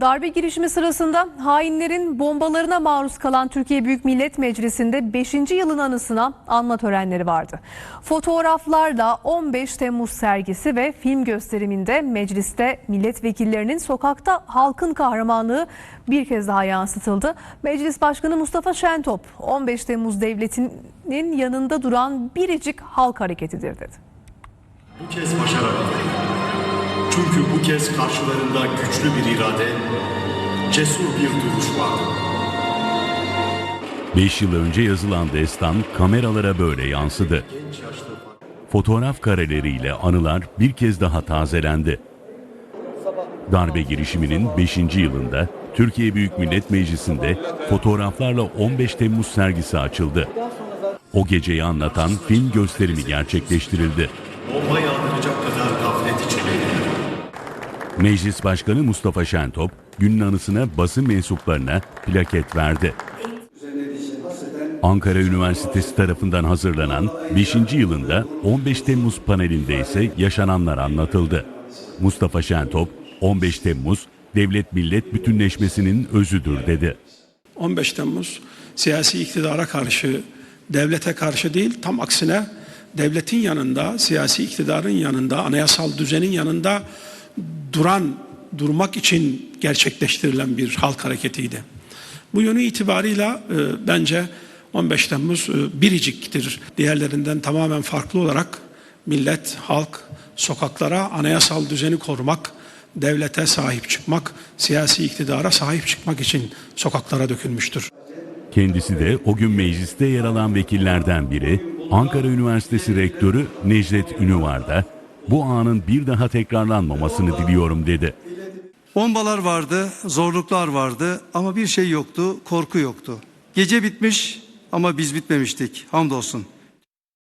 Darbe girişimi sırasında hainlerin bombalarına maruz kalan Türkiye Büyük Millet Meclisi'nde 5. yılın anısına anma törenleri vardı. Fotoğraflarla 15 Temmuz sergisi ve film gösteriminde mecliste milletvekillerinin sokakta halkın kahramanlığı bir kez daha yansıtıldı. Meclis Başkanı Mustafa Şentop 15 Temmuz devletinin yanında duran biricik halk hareketidir dedi. Bu kez başarabildik. Çünkü bu kez karşılarında güçlü bir irade, cesur bir duruş vardı. 5 yıl önce yazılan destan kameralara böyle yansıdı. Fotoğraf kareleriyle anılar bir kez daha tazelendi. Darbe girişiminin 5. yılında Türkiye Büyük Millet Meclisi'nde fotoğraflarla 15 Temmuz sergisi açıldı. O geceyi anlatan film gösterimi gerçekleştirildi. Bomba yağdıracak. Meclis Başkanı Mustafa Şentop, günün anısına basın mensuplarına plaket verdi. Ankara Üniversitesi tarafından hazırlanan 5. yılında 15 Temmuz panelinde ise yaşananlar anlatıldı. Mustafa Şentop, 15 Temmuz devlet millet bütünleşmesinin özüdür dedi. 15 Temmuz siyasi iktidara karşı, devlete karşı değil, tam aksine devletin yanında, siyasi iktidarın yanında, anayasal düzenin yanında duran, durmak için gerçekleştirilen bir halk hareketiydi. Bu yönü itibarıyla e, bence 15 Temmuz e, biriciktir. Diğerlerinden tamamen farklı olarak millet, halk sokaklara anayasal düzeni korumak, devlete sahip çıkmak, siyasi iktidara sahip çıkmak için sokaklara dökülmüştür. Kendisi de o gün mecliste yer alan vekillerden biri, Ankara Üniversitesi Rektörü Necdet Ünüvar da bu anın bir daha tekrarlanmamasını diliyorum dedi. Bombalar vardı, zorluklar vardı ama bir şey yoktu, korku yoktu. Gece bitmiş ama biz bitmemiştik. Hamdolsun.